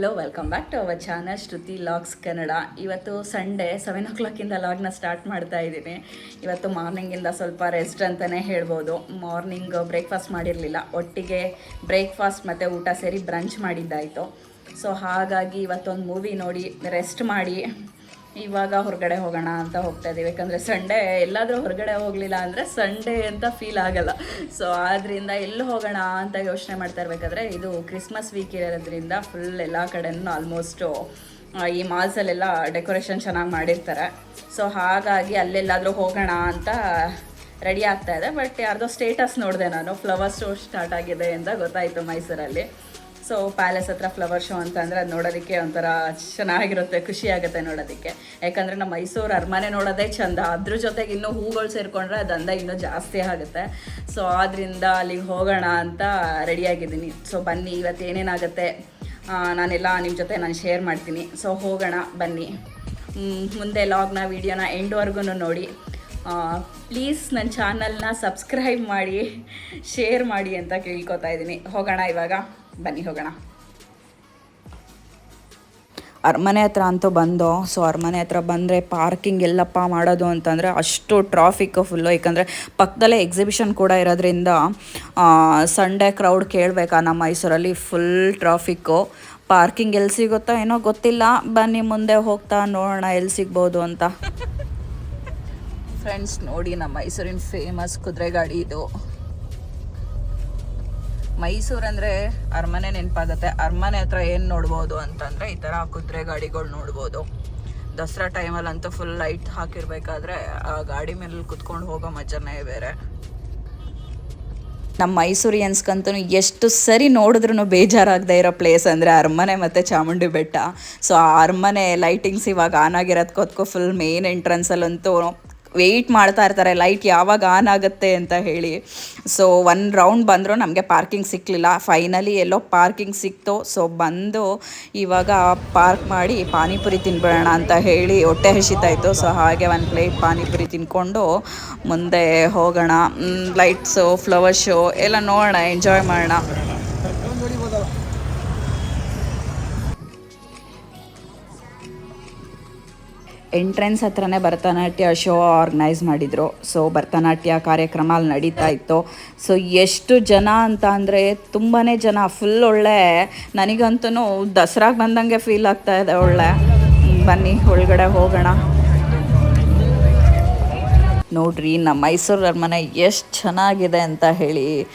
Hello welcome back to our channel Shruti logs Kannada ಇವತ್ತು Sunday seven ಓ ಕ್ಲಾಕಿಂದ ಲಾಗ್ನ ಸ್ಟಾರ್ಟ್ ಮಾಡ್ತಾ ಇದ್ದೀನಿ. ಇವತ್ತು ಮಾರ್ನಿಂಗಿಂದ ಸ್ವಲ್ಪ ರೆಸ್ಟ್ ಅಂತಲೇ ಹೇಳ್ಬೋದು. ಮಾರ್ನಿಂಗ್ ಬ್ರೇಕ್ಫಾಸ್ಟ್ ಮಾಡಿರಲಿಲ್ಲ. ಒಟ್ಟಿಗೆ ಬ್ರೇಕ್ಫಾಸ್ಟ್ ಮತ್ತು ಊಟ ಸೇರಿ ಬ್ರಂಚ್ ಮಾಡಿದ್ದಾಯಿತು. ಸೊ ಹಾಗಾಗಿ ಇವತ್ತೊಂದು ಮೂವಿ ನೋಡಿ ರೆಸ್ಟ್ ಮಾಡಿ. ಇವಾಗ ಹೊರಗಡೆ ಹೋಗೋಣ ಅಂತ ಹೋಗ್ತಾ ಇದ್ದೀವಿ ಯಾಕಂದರೆ ಸಂಡೇ ಎಲ್ಲಾದರೂ ಹೊರಗಡೆ ಹೋಗಲಿಲ್ಲ ಅಂದರೆ ಸಂಡೇ ಅಂತ ಫೀಲ್ ಆಗಲ್ಲ. ಸೊ ಆದ್ದರಿಂದ ಎಲ್ಲಿ ಹೋಗೋಣ ಅಂತ ಯೋಚನೆ ಮಾಡ್ತಾ ಇರಬೇಕಾದ್ರೆ ಇದು ಕ್ರಿಸ್ಮಸ್ ವೀಕ್ ಇರೋದ್ರಿಂದ ಫುಲ್ ಎಲ್ಲ ಕಡೆನೂ ಆಲ್ಮೋಸ್ಟು ಈ ಮಾಲ್ಸಲ್ಲೆಲ್ಲ ಡೆಕೋರೇಷನ್ ಚೆನ್ನಾಗಿ ಮಾಡಿರ್ತಾರೆ. ಸೊ ಹಾಗಾಗಿ ಅಲ್ಲೆಲ್ಲಾದರೂ ಹೋಗೋಣ ಅಂತ ರೆಡಿ ಆಗ್ತಾ ಇದೆ. ಬಟ್ ಯಾರ್ದೋ ಸ್ಟೇಟಸ್ ನೋಡಿದೆ ನಾನು. ಫ್ಲವರ್ ಸ್ಟೋರ್ ಸ್ಟಾರ್ಟ್ ಆಗಿದೆ ಅಂತ ಗೊತ್ತಾಯಿತು ಮೈಸೂರಲ್ಲಿ. ಸೊ ಪ್ಯಾಲೇಸ್ ಹತ್ರ ಫ್ಲವರ್ ಶೋ ಅಂತ ಅಂದರೆ ಅದು ನೋಡೋದಕ್ಕೆ ಒಂಥರ ಚೆನ್ನಾಗಿರುತ್ತೆ, ಖುಷಿ ಆಗುತ್ತೆ ನೋಡೋದಕ್ಕೆ. ಯಾಕಂದರೆ ನಮ್ಮ ಮೈಸೂರು ಅರಮನೆ ನೋಡೋದೇ ಚಂದ. ಅದ್ರ ಜೊತೆಗೆ ಇನ್ನೂ ಹೂಗಳು ಸೇರಿಕೊಂಡ್ರೆ ಅದು ಅಂದ ಇನ್ನೂ ಜಾಸ್ತಿ ಆಗುತ್ತೆ. ಸೊ ಆದ್ದರಿಂದ ಅಲ್ಲಿಗೆ ಹೋಗೋಣ ಅಂತ ರೆಡಿಯಾಗಿದ್ದೀನಿ ಸೊ ಬನ್ನಿ ಇವತ್ತು ಏನೇನಾಗುತ್ತೆ ನಾನೆಲ್ಲ ನಿಮ್ಮ ಜೊತೆ ನಾನು ಶೇರ್ ಮಾಡ್ತೀನಿ. ಸೊ ಹೋಗೋಣ, ಬನ್ನಿ. ಮುಂದೆ ಲಾಗ್ನ ವೀಡಿಯೋನ ಎಂಡ್ವರೆಗೂ ನೋಡಿ. ಪ್ಲೀಸ್ ನನ್ನ ಚಾನಲ್ನ ಸಬ್ಸ್ಕ್ರೈಬ್ ಮಾಡಿ ಶೇರ್ ಮಾಡಿ ಅಂತ ಕೇಳ್ಕೊತಾ ಇದ್ದೀನಿ. ಹೋಗೋಣ ಇವಾಗ. ಬನ್ನಿ ಹೋಗೋಣ. ಅರಮನೆ ಹತ್ರ ಅಂತೂ ಬಂದೋ ಸೊ ಅರಮನೆ ಹತ್ರ ಬಂದರೆ ಪಾರ್ಕಿಂಗ್ ಎಲ್ಲಪ್ಪ ಮಾಡೋದು ಅಂತಂದರೆ ಅಷ್ಟು ಟ್ರಾಫಿಕ್ಕು ಫುಲ್ಲು ಯಾಕಂದರೆ ಪಕ್ಕದಲ್ಲೇ ಎಕ್ಸಿಬಿಷನ್ ಕೂಡ ಇರೋದ್ರಿಂದ ಸಂಡೇ ಕ್ರೌಡ್ ಕೇಳಬೇಕಾ ನಮ್ಮ ಮೈಸೂರಲ್ಲಿ ಫುಲ್ ಟ್ರಾಫಿಕ್ಕು ಪಾರ್ಕಿಂಗ್ ಎಲ್ಲಿ ಸಿಗುತ್ತೋ ಏನೋ ಗೊತ್ತಿಲ್ಲ. ಬನ್ನಿ ಮುಂದೆ ಹೋಗ್ತಾ ನೋಡೋಣ ಎಲ್ಲಿ ಸಿಗ್ಬೋದು ಅಂತ. ಫ್ರೆಂಡ್ಸ್ ನೋಡಿ ನಮ್ಮ ಮೈಸೂರಿನ ಫೇಮಸ್ ಕುದುರೆ ಗಾಡಿ ಇದು. ಮೈಸೂರು ಅಂದ್ರೆ ಅರಮನೆ ನೆನಪಾಗುತ್ತೆ. ಅರಮನೆ ಹತ್ರ ಏನು ನೋಡ್ಬೋದು ಅಂತಂದರೆ ಈ ಥರ ಕುದುರೆ ಗಾಡಿಗಳು ನೋಡ್ಬೋದು. ದಸರಾ ಟೈಮಲ್ಲಂತೂ ಫುಲ್ ಲೈಟ್ ಹಾಕಿರ್ಬೇಕಾದ್ರೆ ಆ ಗಾಡಿ ಮೇಲೆ ಕುತ್ಕೊಂಡು ಹೋಗೋ ಮಜಾನೇ ಬೇರೆ. ನಮ್ಮ ಮೈಸೂರಿಯನ್ಸ್ಗಂತೂ ಎಷ್ಟು ಸರಿ ನೋಡಿದ್ರೂ ಬೇಜಾರಾಗದೆ ಇರೋ ಪ್ಲೇಸ್ ಅಂದರೆ ಅರಮನೆ ಮತ್ತು ಚಾಮುಂಡಿ ಬೆಟ್ಟ. ಸೊ ಆ ಅರಮನೆ ಲೈಟಿಂಗ್ಸ್ ಇವಾಗ ಆನ್ ಆಗಿರೋದಕ್ಕೋದ್ಕೋ ಫುಲ್ ಮೇನ್ ಎಂಟ್ರೆನ್ಸಲ್ಲಂತೂ ವೆಯ್ಟ್ ಮಾಡ್ತಾ ಇರ್ತಾರೆ ಲೈಟ್ ಯಾವಾಗ ಆನ್ ಆಗುತ್ತೆ ಅಂತ ಹೇಳಿ. ಸೊ ಒನ್ ರೌಂಡ್ ಬಂದರೂ ನಮಗೆ ಪಾರ್ಕಿಂಗ್ ಸಿಕ್ಕಲಿಲ್ಲ ಫೈನಲಿ ಎಲ್ಲೋ ಪಾರ್ಕಿಂಗ್ ಸಿಕ್ತು. ಸೊ ಬಂದು ಇವಾಗ ಪಾರ್ಕ್ ಮಾಡಿ ಪಾನಿಪುರಿ ತಿನ್ಬಿಡೋಣ ಅಂತ ಹೇಳಿ ಹೊಟ್ಟೆ ಹಸಿತಾಯಿತು ಸೊ ಹಾಗೆ ಒಂದು ಪ್ಲೇಟ್ ಪಾನಿಪುರಿ ತಿನ್ಕೊಂಡು ಮುಂದೆ ಹೋಗೋಣ. ಲೈಟ್ಸು ಫ್ಲವರ್ ಶೋ ಎಲ್ಲ ನೋಡೋಣ ಎಂಜಾಯ್ ಮಾಡೋಣ. ಎಂಟ್ರೆನ್ಸ್ ಹತ್ರನೇ ಭರತನಾಟ್ಯ ಶೋ ಆರ್ಗನೈಸ್ ಮಾಡಿದರು. ಸೊ, ಭರತನಾಟ್ಯ ಕಾರ್ಯಕ್ರಮ ಅಲ್ಲಿ ನಡೀತಾ ಇತ್ತು. ಸೊ, ಎಷ್ಟು ಜನ ಅಂತ ಅಂದರೆ ತುಂಬಾ ಜನ ಫುಲ್ ಒಳ್ಳೆ. ನನಗಂತೂ ದಸರಾಗೆ ಬಂದಂಗೆ ಫೀಲ್ ಆಗ್ತಾ ಇದೆ ಒಳ್ಳೆ. ಬನ್ನಿ, ಒಳಗಡೆ ಹೋಗೋಣ. ನೋಡ್ರಿ, ನಮ್ಮ ಮೈಸೂರು ಅರಮನೆ ಎಷ್ಟು ಚೆನ್ನಾಗಿದೆ ಅಂತ ಹೇಳಿ.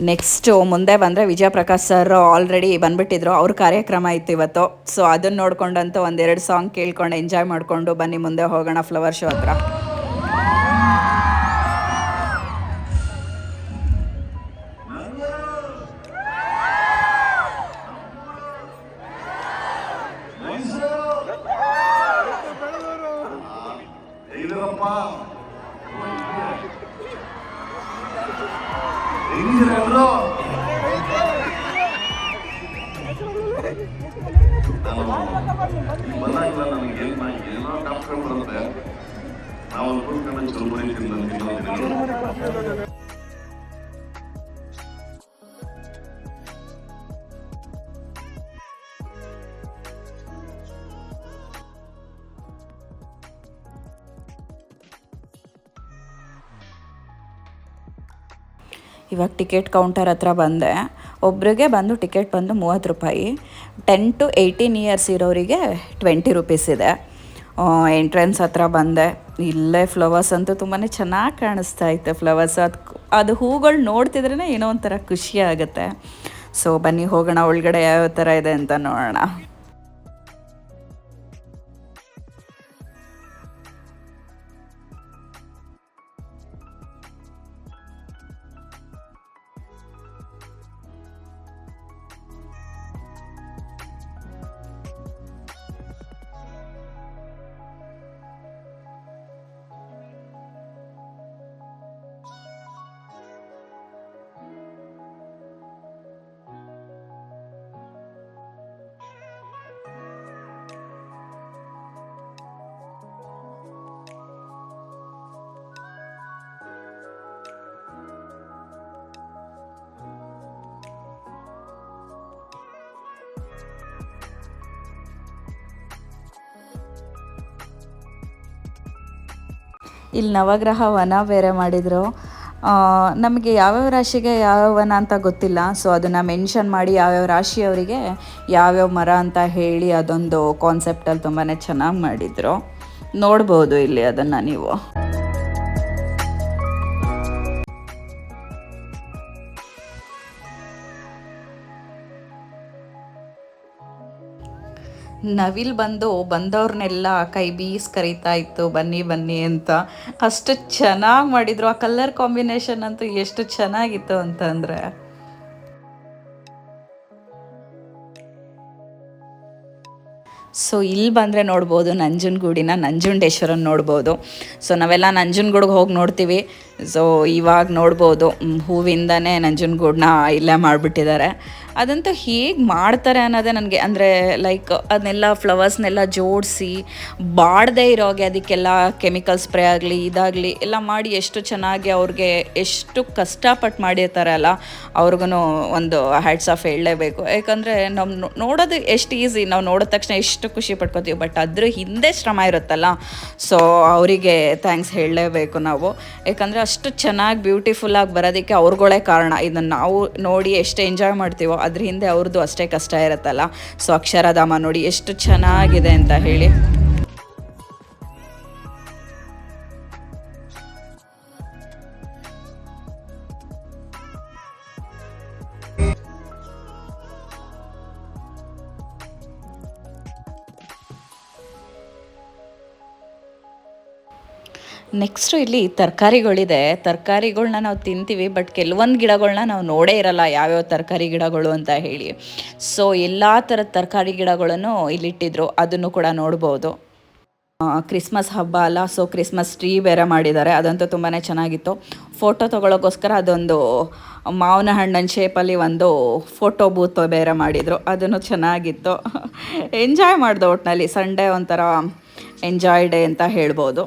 ನೆಕ್ಸ್ಟು ಮುಂದೆ ಬಂದರೆ ವಿಜಯ ಪ್ರಕಾಶ್ ಸರ್ ಆಲ್ರೆಡಿ ಬಂದುಬಿಟ್ಟಿದ್ರು. ಅವ್ರ ಕಾರ್ಯಕ್ರಮ ಇತ್ತು ಇವತ್ತು. ಸೊ ಅದನ್ನು ನೋಡ್ಕೊಂಡಂತೂ ಒಂದೆರಡು ಸಾಂಗ್ ಕೇಳ್ಕೊಂಡು ಎಂಜಾಯ್ ಮಾಡಿಕೊಂಡು ಬನ್ನಿ, ಮುಂದೆ ಹೋಗೋಣ ಫ್ಲವರ್ ಶೋ ಹತ್ರ. ಇವಾಗ ಟಿಕೆಟ್ ಕೌಂಟರ್ ಹತ್ರ ಬಂದೆ. ಒಬ್ರಿಗೆ ಬಂದು ಟಿಕೆಟ್ ಬಂದು ಮೂವತ್ತು ರೂಪಾಯಿ. ಟೆನ್ ಟು ಏಯ್ಟೀನ್ ಇಯರ್ಸ್ ಇರೋರಿಗೆ ಟ್ವೆಂಟಿ ರುಪೀಸ್ ಇದೆ. ಎಂಟ್ರೆನ್ಸ್ ಹತ್ರ ಬಂದೆ. ಇಲ್ಲೇ ಫ್ಲವರ್ಸ್ ಅಂತೂ ತುಂಬಾ ಚೆನ್ನಾಗಿ ಕಾಣಿಸ್ತಾ ಇತ್ತು ಫ್ಲವರ್ಸ್ ಅದು ಅದು ಹೂಗಳು ನೋಡ್ತಿದ್ರೇ ಏನೋ ಒಂಥರ ಖುಷಿ ಆಗುತ್ತೆ. ಸೊ ಬನ್ನಿ ಹೋಗೋಣ, ಒಳಗಡೆ ಯಾವ ಥರ ಇದೆ ಅಂತ ನೋಡೋಣ. ಇಲ್ಲಿ ನವಗ್ರಹ ವನ ಬೇರೆ ಮಾಡಿದರು. ನಮಗೆ ಯಾವ್ಯಾವ ರಾಶಿಗೆ ಯಾವ್ಯಾವ ವನ ಅಂತ ಗೊತ್ತಿಲ್ಲ. ಸೊ ಅದನ್ನು ಮೆನ್ಷನ್ ಮಾಡಿ ಯಾವ್ಯಾವ ರಾಶಿಯವರಿಗೆ ಯಾವ್ಯಾವ ಮರ ಅಂತ ಹೇಳಿ ಅದೊಂದು ಕಾನ್ಸೆಪ್ಟಲ್ಲಿ ತುಂಬಾ ಚೆನ್ನಾಗಿ ಮಾಡಿದರು. ನೋಡ್ಬೋದು ಇಲ್ಲಿ ಅದನ್ನು ನೀವು. ನವಿಲ್ ಬಂದು ಬಂದವ್ರನ್ನೆಲ್ಲ ಕೈ ಬೀಸ್ ಕರೀತಾ ಇತ್ತು, ಬನ್ನಿ ಬನ್ನಿ ಅಂತ. ಅಷ್ಟು ಚೆನ್ನಾಗಿ ಮಾಡಿದರು. ಆ ಕಲರ್ ಕಾಂಬಿನೇಷನ್ ಅಂತೂ ಎಷ್ಟು ಚೆನ್ನಾಗಿತ್ತು ಅಂತಂದರೆ. ಸೊ ಇಲ್ಲಿ ಬಂದರೆ ನೋಡ್ಬೋದು ನಂಜನಗೂಡಿನ ನಂಜುಂಡೇಶ್ವರನ ನೋಡ್ಬೋದು. ಸೊ ನಾವೆಲ್ಲ ನಂಜನಗೂಡಿಗೆ ಹೋಗಿ ನೋಡ್ತೀವಿ. ಸೊ ಇವಾಗ ನೋಡ್ಬೋದು ಹೂವಿಂದನೇ ನಂಜನಗೂಡನ್ನ ಇಲ್ಲೇ ಮಾಡಿಬಿಟ್ಟಿದ್ದಾರೆ ಅದಂತೂ ಹೇಗೆ ಮಾಡ್ತಾರೆ ಅನ್ನೋದೇ ನನಗೆ ಅಂದರೆ ಲೈಕ್ ಅದನ್ನೆಲ್ಲ ಫ್ಲವರ್ಸ್ನೆಲ್ಲ ಜೋಡಿಸಿ, ಬಾಡದೇ ಇರೋಗೆ ಅದಕ್ಕೆಲ್ಲ ಕೆಮಿಕಲ್ ಸ್ಪ್ರೇ ಆಗಲಿ, ಇದಾಗಲಿ, ಎಲ್ಲ ಮಾಡಿ ಎಷ್ಟು ಚೆನ್ನಾಗಿ ಅವ್ರಿಗೆ ಎಷ್ಟು ಕಷ್ಟಪಟ್ಟು ಮಾಡಿರ್ತಾರಲ್ಲ ಅವ್ರಿಗೂ ಒಂದು ಹ್ಯಾಟ್ಸ್ ಆಫ್ ಹೇಳಲೇಬೇಕು. ಯಾಕಂದರೆ ನಾವು ನೋಡೋದು ಎಷ್ಟು ಈಸಿ ನಾವು ನೋಡಿದ ತಕ್ಷಣ ಎಷ್ಟು ಖುಷಿ ಪಡ್ಕೋತೀವಿ. ಬಟ್ ಅದ್ರ ಹಿಂದೆ ಶ್ರಮ ಇರುತ್ತಲ್ಲ. ಸೊ ಅವರಿಗೆ ಥ್ಯಾಂಕ್ಸ್ ಹೇಳಲೇಬೇಕು ನಾವು. ಯಾಕಂದರೆ ಅಷ್ಟು ಚೆನ್ನಾಗಿ ಬ್ಯೂಟಿಫುಲ್ಲಾಗಿ ಬರೋದಕ್ಕೆ ಅವ್ರುಗಳೇ ಕಾರಣ. ಇದನ್ನು ನಾವು ನೋಡಿ ಎಷ್ಟು ಎಂಜಾಯ್ ಮಾಡ್ತೀವೋ, ಅದ್ರ ಹಿಂದೆ ಅವ್ರದ್ದು ಅಷ್ಟೇ ಕಷ್ಟ ಇರುತ್ತಲ್ಲ. ಸೊ ಅಕ್ಷರಧಾಮ ನೋಡಿ ಎಷ್ಟು ಚೆನ್ನಾಗಿದೆ ಅಂತ ಹೇಳಿ. ನೆಕ್ಸ್ಟು ಇಲ್ಲಿ ತರಕಾರಿಗಳಿದೆ. ತರಕಾರಿಗಳ್ನ ನಾವು ತಿಂತೀವಿ ಬಟ್ ಕೆಲವೊಂದು ಗಿಡಗಳನ್ನ ನಾವು ನೋಡೇ ಇರಲ್ಲ ಯಾವ್ಯಾವ ತರಕಾರಿ ಗಿಡಗಳು ಅಂತ ಹೇಳಿ. ಸೊ ಎಲ್ಲ ಥರದ ತರಕಾರಿ ಗಿಡಗಳನ್ನು ಇಲ್ಲಿಟ್ಟಿದ್ರು, ಅದನ್ನು ಕೂಡ ನೋಡ್ಬೋದು. ಕ್ರಿಸ್ಮಸ್ ಹಬ್ಬ ಅಲ್ಲ ಸೊ ಕ್ರಿಸ್ಮಸ್ ಟ್ರೀ ಬೇರೆ ಮಾಡಿದ್ದಾರೆ, ಅದಂತೂ ತುಂಬಾ ಚೆನ್ನಾಗಿತ್ತು. ಫೋಟೋ ತೊಗೊಳೋಕ್ಕೋಸ್ಕರ ಅದೊಂದು ಮಾವಿನ ಹಣ್ಣಿನ ಶೇಪಲ್ಲಿ ಒಂದು ಫೋಟೋ ಬೂತ್ ಬೇರೆ ಮಾಡಿದರು, ಅದನ್ನು ಚೆನ್ನಾಗಿತ್ತು. ಎಂಜಾಯ್ ಮಾಡಿದೆ ಒಟ್ಟಿನಲ್ಲಿ ಸಂಡೇ ಒಂಥರ ಎಂಜಾಯ್ ಡೇ ಅಂತ ಹೇಳ್ಬೋದು.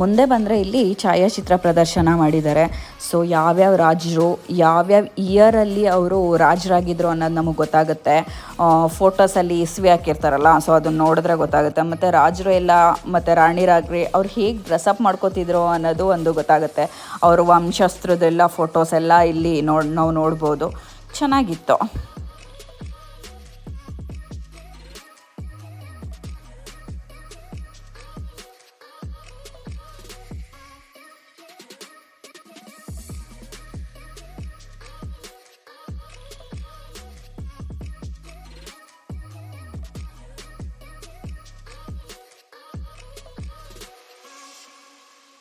ಮುಂದೆ ಬಂದರೆ ಇಲ್ಲಿ ಛಾಯಾಚಿತ್ರ ಪ್ರದರ್ಶನ ಮಾಡಿದ್ದಾರೆ. ಸೊ ಯಾವ್ಯಾವ ರಾಜರು, ಯಾವ್ಯಾವ ಇಯರಲ್ಲಿ ಅವರು ರಾಜರಾಗಿದ್ರು ಅನ್ನೋದು ನಮಗೆ ಗೊತ್ತಾಗುತ್ತೆ. ಫೋಟೋಸಲ್ಲಿ ಇಸ್ವಿ ಹಾಕಿರ್ತಾರಲ್ಲ ಸೊ ಅದನ್ನು ನೋಡಿದ್ರೆ ಗೊತ್ತಾಗುತ್ತೆ. ಮತ್ತು ರಾಜರು ಎಲ್ಲ, ಮತ್ತು ರಾಣಿರಾಗ್ರಿ ಅವ್ರು ಹೇಗೆ ಡ್ರೆಸ್ಅಪ್ ಮಾಡ್ಕೋತಿದ್ರು ಅನ್ನೋದು ಒಂದು ಗೊತ್ತಾಗುತ್ತೆ. ಅವ್ರ ವಂಶಸ್ತ್ರದೆಲ್ಲ ಫೋಟೋಸ್ ಎಲ್ಲ ಇಲ್ಲಿ ನೋಡಿ, ನಾವು ನೋಡ್ಬೋದು. ಚೆನ್ನಾಗಿತ್ತು.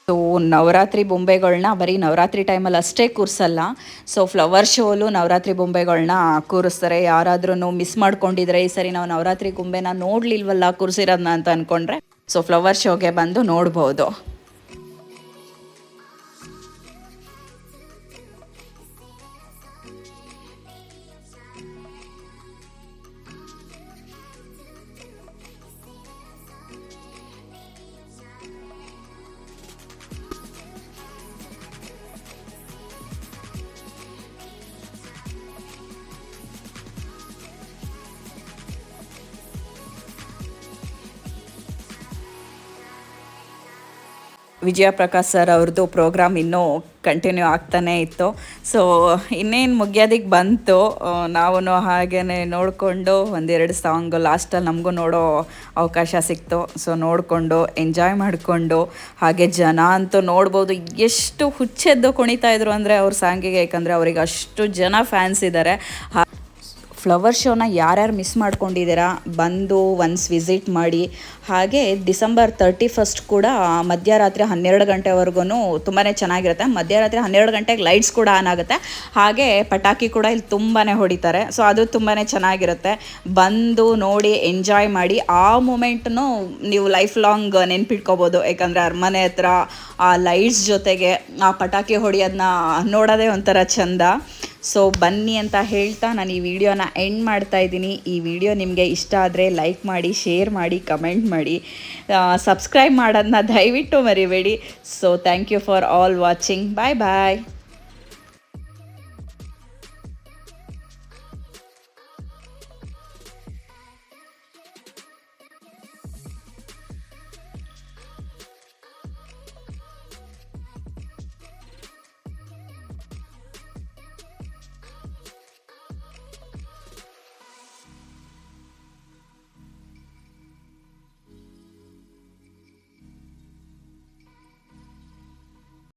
ಸೊ ನವರಾತ್ರಿ ಬೊಂಬೆಗಳನ್ನ ಬರೀ ನವರಾತ್ರಿ ಟೈಮಲ್ಲಿ ಅಷ್ಟೇ ಕೂರಿಸಲ್ಲ. ಸೊ ಫ್ಲವರ್ ಶೋಲು ನವರಾತ್ರಿ ಬೊಂಬೆಗಳನ್ನ ಕೂರಿಸ್ತಾರೆ. ಯಾರಾದ್ರೂ ಮಿಸ್ ಮಾಡ್ಕೊಂಡಿದ್ರೆ ಈ ಸರಿ ನಾವು ನವರಾತ್ರಿ ಗೊಂಬೆನ ನೋಡ್ಲಿಲ್ವಲ್ಲ ಕೂರಿಸಿರೋದನ್ನ ಅಂತ ಅಂದ್ಕೊಂಡ್ರೆ ಸೊ ಫ್ಲವರ್ ಶೋಗೆ ಬಂದು ನೋಡ್ಬೋದು. ವಿಜಯ ಪ್ರಕಾಶ್ ಸರ್ ಅವ್ರದ್ದು ಪ್ರೋಗ್ರಾಮ್ ಇನ್ನೂ ಕಂಟಿನ್ಯೂ ಆಗ್ತಾನೇ ಇತ್ತು. ಸೊ ಇನ್ನೇನು ಮುಗಿಯೋದಕ್ಕೆ ಬಂತು ನಾವು ಹಾಗೇ ನೋಡಿಕೊಂಡು ಒಂದೆರಡು ಸಾಂಗ್ ಲಾಸ್ಟಲ್ಲಿ ನಮಗೂ ನೋಡೋ ಅವಕಾಶ ಸಿಕ್ತು. ಸೊ ನೋಡಿಕೊಂಡು ಎಂಜಾಯ್ ಮಾಡಿಕೊಂಡು, ಹಾಗೆ ಜನ ಅಂತೂ ನೋಡ್ಬೋದು ಎಷ್ಟು ಹುಚ್ಚೆದ್ದು ಕುಣಿತಾ ಇದ್ರು ಅಂದರೆ ಅವ್ರ ಸಾಂಗಿಗೆ ಯಾಕಂದರೆ ಅವ್ರಿಗೆ ಅಷ್ಟು ಜನ ಫ್ಯಾನ್ಸ್ ಇದ್ದಾರೆ ಫ್ಲವರ್ ಶೋನ ಯಾರ್ಯಾರು ಮಿಸ್ ಮಾಡ್ಕೊಂಡಿದ್ದೀರಾ, ಬಂದು ಒನ್ಸ್ ವಿಸಿಟ್ ಮಾಡಿ. ಹಾಗೆ ಡಿಸೆಂಬರ್ ತರ್ಟಿ ಫಸ್ಟ್ ಕೂಡ ಮಧ್ಯರಾತ್ರಿ ಹನ್ನೆರಡು ಗಂಟೆವರೆಗೂ ತುಂಬಾ ಚೆನ್ನಾಗಿರುತ್ತೆ. ಮಧ್ಯರಾತ್ರಿ ಹನ್ನೆರಡು ಗಂಟೆಗೆ ಲೈಟ್ಸ್ ಕೂಡ ಆನ್ ಆಗುತ್ತೆ. ಹಾಗೆ ಪಟಾಕಿ ಕೂಡ ಇಲ್ಲಿ ತುಂಬಾ ಹೊಡಿತಾರೆ. ಸೊ ಅದು ತುಂಬಾ ಚೆನ್ನಾಗಿರುತ್ತೆ. ಬಂದು ನೋಡಿ ಎಂಜಾಯ್ ಮಾಡಿ. ಆ ಮೂಮೆಂಟ್ನು ನೀವು ಲೈಫ್ ಲಾಂಗ್ ನೆನ್ಪಿಟ್ಕೋಬೋದು. ಯಾಕಂದರೆ ಅರಮನೆ ಹತ್ರ ಆ ಲೈಟ್ಸ್ ಜೊತೆಗೆ ಆ ಪಟಾಕಿ ಹೊಡಿಯೋದನ್ನ ನೋಡೋದೇ ಒಂಥರ ಚಂದ. ಸೊ ಬನ್ನಿ ಅಂತ ಹೇಳ್ತಾ ನಾನು ಈ ವಿಡಿಯೋನ ಎಂಡ್ ಮಾಡ್ತಾ ಇದ್ದೀನಿ. ಈ ವಿಡಿಯೋ ನಿಮಗೆ ಇಷ್ಟ ಆದರೆ ಲೈಕ್ ಮಾಡಿ ಶೇರ್ ಮಾಡಿ ಕಮೆಂಟ್ ಮಾಡಿ. ಸಬ್ಸ್ಕ್ರೈಬ್ ಮಾಡೋದನ್ನ ದಯವಿಟ್ಟು ಮರಿಬೇಡಿ. So thank you for all watching bye bye